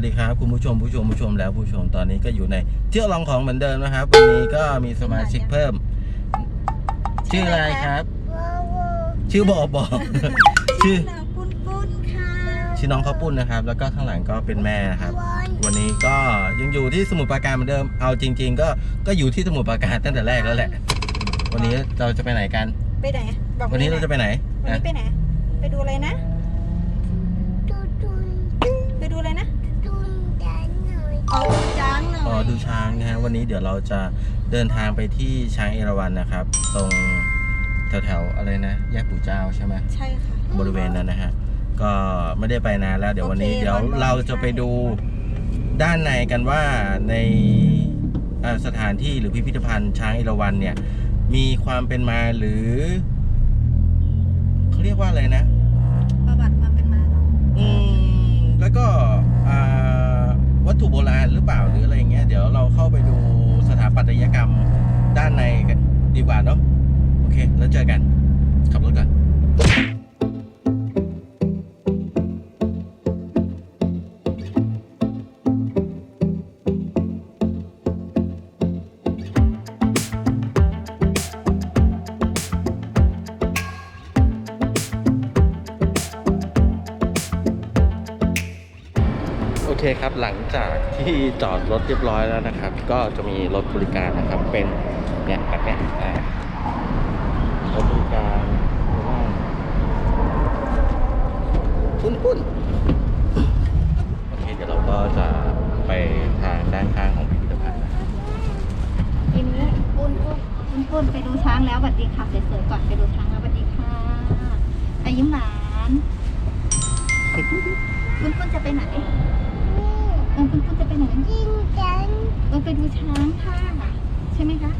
วัสดีครับคุณผู้ชมผู้ชมผู้ชมแล้วผู้ชมตอนนี้ก็อยู่ในเที่ยวลองของเหมือนเดิมนะครับ วันนี้ก็มีสมาชิกเพิ่ม ชื่ออะไรครับวาวาชื่อบอบอชื่อนางปุ้นปุ้นค่ะชื่อน้องข้าวปุ้นนะครับ แล้วก็ข้างหลังก็เป็นแม่นะครับบอลวันนี้ก็ยังอยู่ที่สมุทรปราการเหมือนเดิมเอาจริง ๆ ก็ก็อยู่ที่สมุทรปราการตั้งแต่แรกแล้วแหละ วันนี้เราจะไปไหนกัน ไปไหนอะบอกวันนี้เราจะไปไหนวันอะนี้ไปไหนไปดูอะไรนะ หน่อยอ๋อดูจ้างหน่อยอ๋อดูช้างนะฮะวันนี้เดี๋ยวเราจะเดินทางไปที่ช้างเอราวัณนะครับ ตรงแถวๆอะไรนะแยกปู่เจ้าใช่ไหมใช่ค่ะ บริเวณนั้นนะฮะก็ไม่ได้ไปนานแล้ว เดี๋ยววันนี้โอเคเดี๋ยววันๆ เราจะไปดูด้านในกันว่าในเอ่อสถานที่หรือพิพิธภัณฑ์ช้างเอราวัณเนี่ย มีความเป็นมาหรือเขาเรียกว่าอะไรนะ ประวัติความเป็นมาเหรออืมแล้วก็อ่า วัตถุโบราณหรือเปล่าหรืออะไรอย่างเงี้ยเดี๋ยวเราเข้าไปดูสถาปัตยกรรมด้านในกันดีกว่าเนาะโอเค แล้วเจอกัน ขับรถก่อน ครับหลังจากที่จอดรถเรียบร้อยแล้วนะครับ ก็จะมีรถบริการนะครับเป็นเนี่ยแบบเนี้ยรถบริการหรือว่าคุ้นคุ้นโอเคเดี๋ยวเราก็จะไปทางด้านข้างของพิพิธภัณฑ์นะครับทีนี้ปุ้นปุ้นปุ้นปุ้นไปดูช้างแล้วสวัสดีค่ะสวยๆก่อนไปดูช้างแล้วสวัสดีค่ะอายิ้มหวานปุ้นปุ้นจะไปไหน ออปุ้นปุ้นจะไปไหนจริงจังเออไปดูช้างค่ะ ใช่ไหมคะ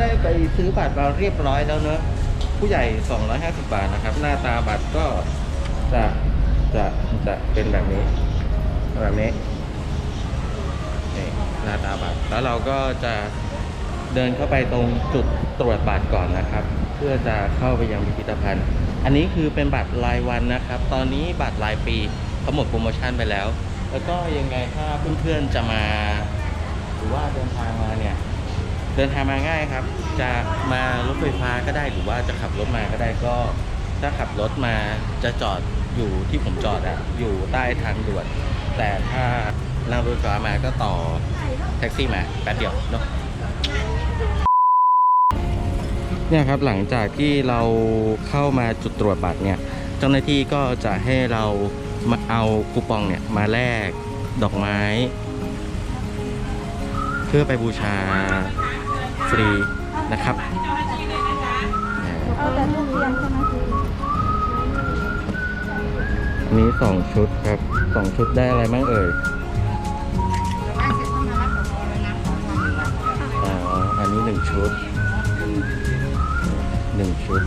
ได้ไปซื้อบัตรมาเรียบร้อยแล้วเนอะผู้ใหญ่ 250 บาทนะครับ หน้าตาบัตรก็จะจะจะเป็นแบบนี้ แบบนี้นี่หน้าตาบัตรแล้วเราก็จะเดินเข้าไปตรงจุดตรวจบัตรก่อนนะครับ เพื่อจะเข้าไปยังพิพิธภัณฑ์ อันนี้คือเป็นบัตรรายวันนะครับ ตอนนี้บัตรรายปีเขาหมดโปรโมชั่นไปแล้ว แล้วก็ยังไงถ้าเพื่อนๆจะมา หรือว่าเดินทางมาเนี่ย เดินทางมาง่ายครับ จะมารถไฟฟ้าก็ได้หรือว่าจะขับรถมาก็ได้ก็ ถ้าขับรถมาจะจอดอยู่ที่ผมจอดอะอยู่ใต้ทางด่วน แต่ถ้านั่งรถไฟฟ้ามาก็ต่อแท็กซี่มาแป๊บเดียวเนาะเนี่ยครับหลังจากที่เราเข้ามาจุดตรวจบัตรเนี่ยเจ้าหน้าที่ก็จะให้เรามาเอาคูปองเนี่ยมาแลกดอกไม้ เพื่อไปบูชา ฟรีนะครับเอาแต่ทุกเรียนใช่ไหมอันนี้สองชุดครับสองชุดได้อะไรบ้างเอ่ยอ๋ออันนี้หนึ่งชุดหนึ่งชุด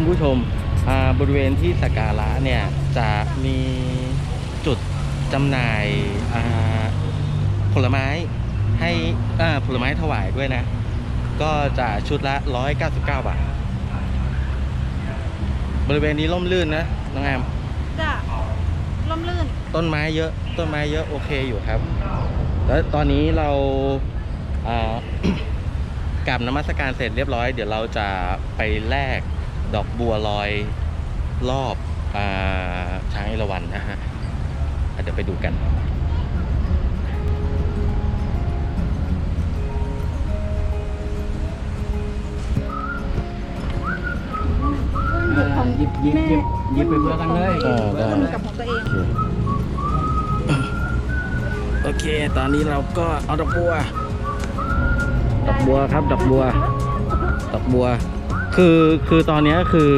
คุณผู้ชมอ่าบริเวณที่สักการะเนี่ยจะมีจุดจำหน่ายอ่าผลไม้ให้อ่าผลไม้ถวายด้วยนะ ก็จะชุดละ 199 บาท บริเวณนี้ร่มรื่นนะน้องแอมจะล่มลื่น ต้นไม้เยอะต้นไม้เยอะโอเคอยู่ครับ แล้วตอนนี้เราอ่ากลับนมัสการเสร็จเรียบร้อย เดี๋ยวเราจะไปแลก ดอกบัวลอยรอบอาช้างเอราวัณนะฮะอะเดี๋ยวไปดูกันของหยิบหยิบหยิบหยิบไปเพื่อกันเลยเออได้คุณกับของตัวเอง โอเค ตอนนี้เราก็เอาดอกบัว ดอกบัวครับ ดอกบัว ดอกบัว คือคือตอนเนี้ยคือ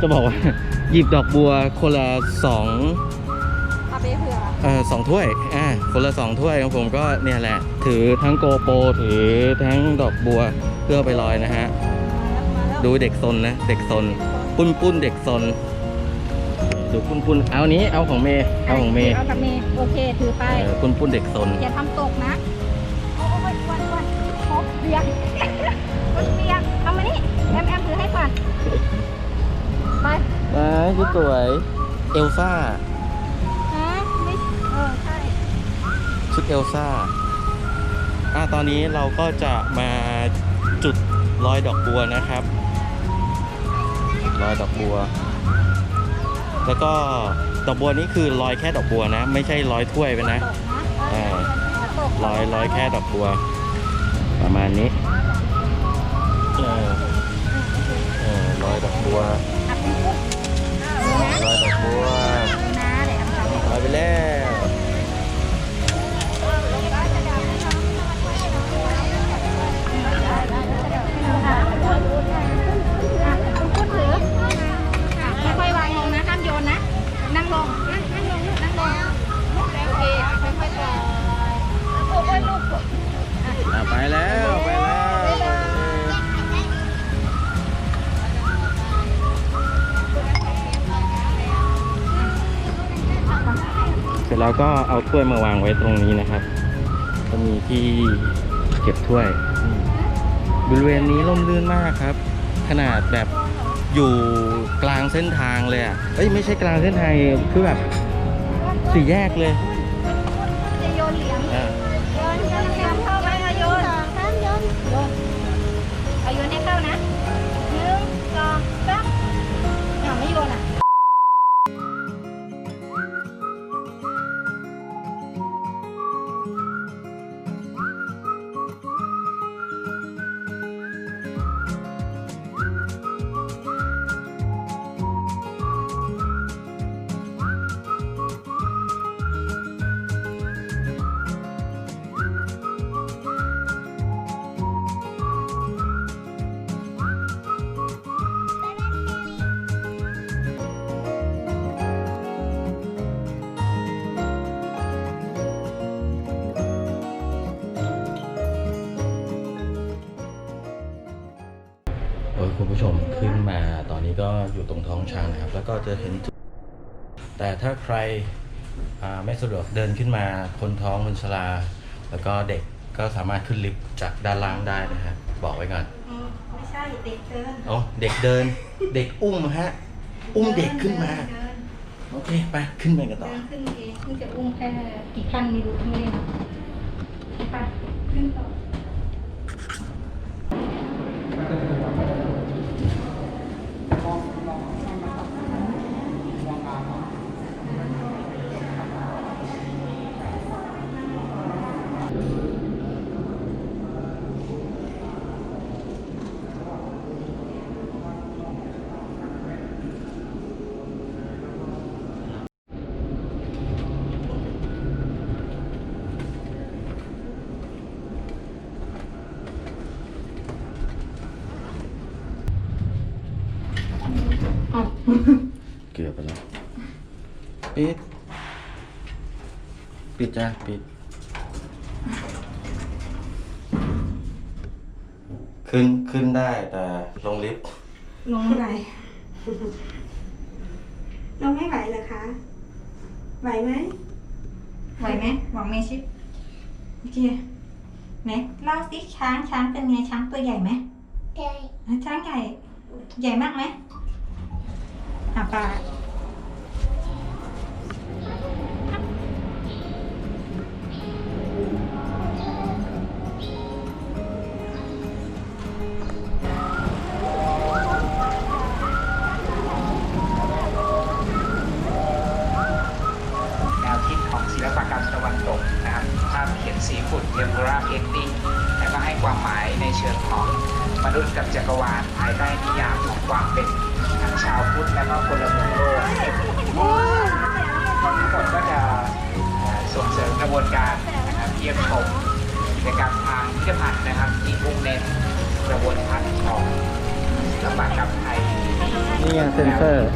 จะบอกว่า หยิบดอกบัวคนละสองอาเบเผื่อเออสองถ้วยอ่าคนละสองถ้วยของผมก็เนี่ยแหละ ถือทั้งโกโปรถือทั้งดอกบัวเพื่อไปลอยนะฮะมาแล้วดูเด็กซนนะเด็กซนปุ้นปุ้นเด็กซนดูปุ้นปุ้นเอานี้เอาของเมย์เอาของเมย์เอากับเมย์โอเคถือไปเออปุ้นปุ้นเด็กซนอย่าทำตกนะโอ้ยวันวันครบเบียก ไปมาชุดสวย เอลซ่า ฮะไม่เออใช่ชุดเอลซ่า อ่าตอนนี้เราก็จะมาจุดลอยดอกบัวนะครับลอยดอกบัว แล้วก็ดอกบัวนี้คือลอยแค่ดอกบัวนะ ไม่ใช่ลอยถ้วยไปนะตกนะอ่า ตกลอยลอยแค่ดอกบัว ประมาณนี้ เออเออลอยดอกบัว ไปแล้ว เสร็จแล้วก็เอาถ้วยมาวางไว้ตรงนี้นะครับจะมีที่เก็บถ้วย บริเวณนี้ร่มรื่นมากครับ ขนาดแบบอยู่กลางเส้นทางเลยอะเอ้ยไม่ใช่กลางเส้นทางคือแบบสี่แยกเลย ชมขึ้นมาตอนนี้ก็อยู่ตรงท้องช้างนะครับ แล้วก็จะเห็นจุดแต่ถ้าใครอ่าไม่สะดวกเดินขึ้นมาคนท้องคนชราแล้วก็เด็กก็สามารถขึ้นลิฟต์จากด้านล่างได้นะฮะบอกไว้ก่อนอืมไม่ใช่เด็กเดินอ๋อเด็กเดิน เด็กอุ้มฮะอุ้มเด็กขึ้นมาเดินโอเคไปขึ้นไปกันต่อเดินขึ้นเองเพิ่งจะอุ้มแค่กี่ขั้นไม่รู้ไม่ได้นับไปขึ้นต่อ เกือบไปแล้ว ปิด ปิด จ้ะปิด ขึ้นขึ้นได้แต่ลงลิฟต์ลงไหวเราไม่ไหวเหรอคะ ไหวไหม ไหวไหมหวังเมชิโอเคไหนเล่าสิช้างช้างเป็นไงช้างตัวใหญ่ไหมใจอะช้างใหญ่ ใหญ่มากไหมอะปลา ความหมายในเชิงของมนุษย์กับจักรวาลภายใต้นิยามของความเป็นทั้งชาวพุทธและก็พลเมืองโลกทั้งหมดก็จะเอ่อส่งเสริมกระบวนการนะครับเยี่ยมชมกิจกรรมทางพิพิธภัณฑ์นะครับ ที่มุ่งเน้นกระบวนการของศิลปกรรมไทยที่มีนี่ไงเซนเซอร์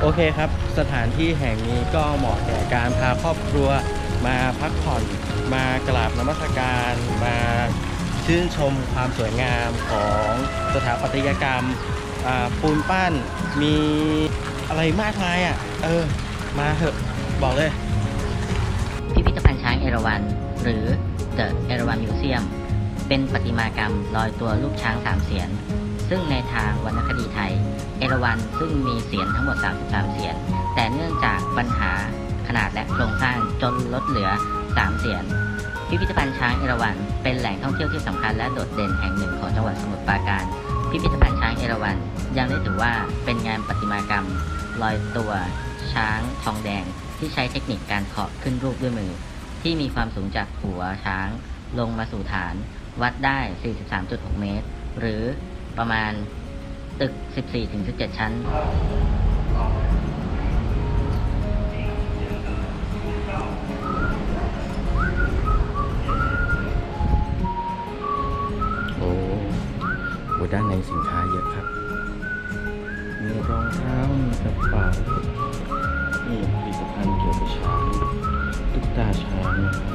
โอเคครับ สถานที่แห่งนี้ก็เหมาะแก่การพาครอบครัวมาพักผ่อน มากราบนมัสการ มาชื่นชมความสวยงามของสถาปัตยกรรมปูนปั้นมีอะไรมากมายอะ เออ มาเถอะ บอกเลย พิพิธภัณฑ์ช้างเอราวัณหรือ The Erawan Museum เป็นประติมากรรมลอยตัวรูปช้างสามเสียน ซึ่งในทางวรรณคดีไทย เอราวัณซึ่งมีเสียนทั้งหมด 33 เสียน แต่เนื่องจากปัญหาขนาดและโครงสร้างจนลดเหลือ 3 เสียน พิพิธภัณฑ์ช้างเอราวัณเป็นแหล่งท่องเที่ยวที่สำคัญและโดดเด่นแห่งหนึ่งของจังหวัดสมุทรปราการ พิพิธภัณฑ์ช้างเอราวัณยังได้ถือว่าเป็นงานประติมากรรมลอยตัวช้างทองแดงที่ใช้เทคนิคการเคาะขึ้นรูปด้วยมือ ที่มีความสูงจากหัวช้างลงมาสู่ฐาน วัดได้ 43.6 เมตร หรือประมาณตึก 14-17 ชั้น โอ้โหด้านในสินค้าเยอะครับ มีรองเท้า มีกระเป๋านี่ผลิตภัณฑ์เกี่ยวกับช้างตุ๊กตาช้างนะครับ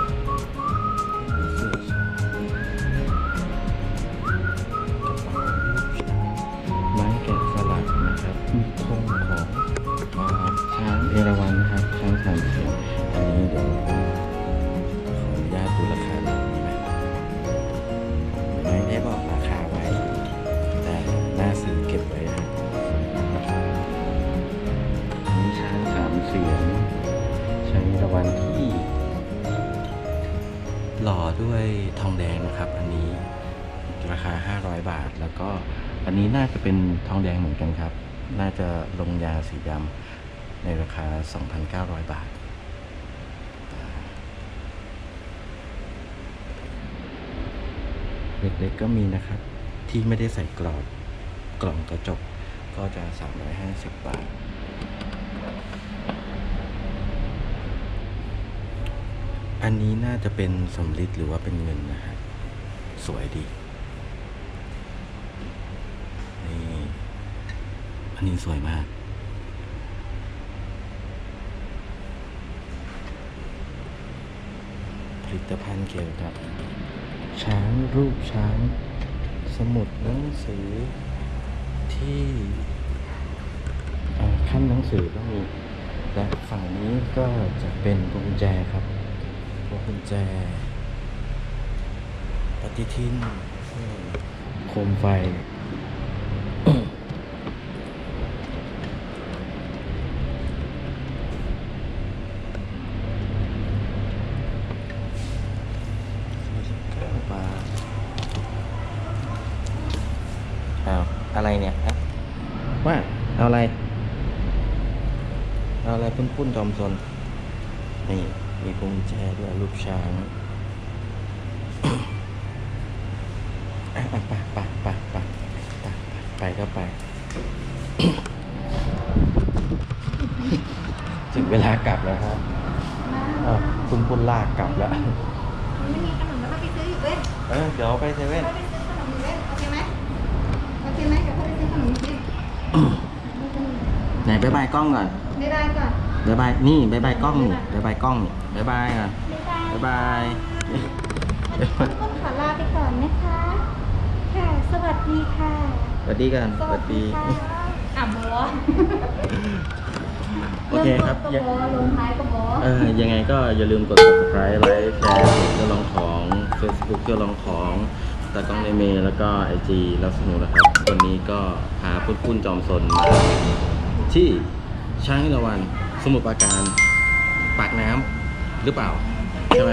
บาท แล้วก็อันนี้น่าจะเป็นทองแดงเหมือนกันครับ น่าจะลงยาสีดำในราคา 2,900 บาท เล็กๆก็มีนะครับ ที่ไม่ได้ใส่กรอบกล่องกระจกก็จะ 350 บาทอันนี้น่าจะเป็นสำลิดหรือว่าเป็นเงินนะครับ สวยดี นี่ อันนี้สวยมาก ผลิตภัณฑ์เกี่ยวกับ ช้างรูปช้าง สมุดหนังสือที่ขั้นหนังสือก็มีและฝั่งนี้ก็จะเป็นกุญแจครับกุญแจ ปฏิทินโคมไฟ ปลาเอาอะไรเนี่ยฮะว่าเอาอะไร เอา อะไรปุ้นปุ้นๆทอมซนนี่มีพวงกุญแจด้วยรูปช้างอะอะไปไปไปไปไปไปไปก็ไป ถึงเวลากลับแล้วครับอ้าวคุณปุ้นลากกลับแล้วไม่มีขนมแล้วก็ไปซื้ออยู่เว้ยเออเดี๋ยวไปเซเว่นไปซื้อขนมอยู่เว้ยโอเคไหมเคไหมเดี๋ยวเขาไปซื้อขนมกินไหนบายบายกล้องก่อนไม่ได้ก่อน บายบายนี่บายบายกล้องนี่บายบายกล้องนี่บายบายก่อนไม่ได้บายบายต้นขอลาไปก่อนนะคะ ค่ะ สวัสดีค่ะ สวัสดีกันสวัสดีค่ะอะโบะโอเคครับเริ่มต้นก็โบะลงท้ายก็โบะเออยังไงก็อย่าลืมกด subscribe ไลค์แชร์เพื่อลองของ Facebook เพื่อลองของตากล้องในเมย์แล้วก็ IG แล้วสนุกนะครับ วันนี้ก็พาปุ้นปุ้นจอมสนมาที่ช้างละวัน สมุทรปราการปากน้ำหรือเปล่า ใช่ไหม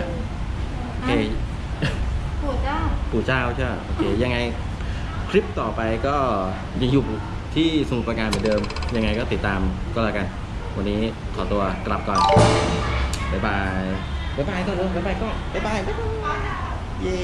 โอเคปู่เจ้าปู่เจ้าใช่ไหมโอเคยังไงคลิปต่อไปก็ยังอยู่ที่สมุทรปราการเหมือนเดิม ยังไงก็ติดตามก็แล้วกัน วันนี้ขอตัวกลับก่อนบ๊ายบายบ๊ายบายก่อนเลยบ๊ายบายก่อนบ๊ายบายบ๊ายบายเย้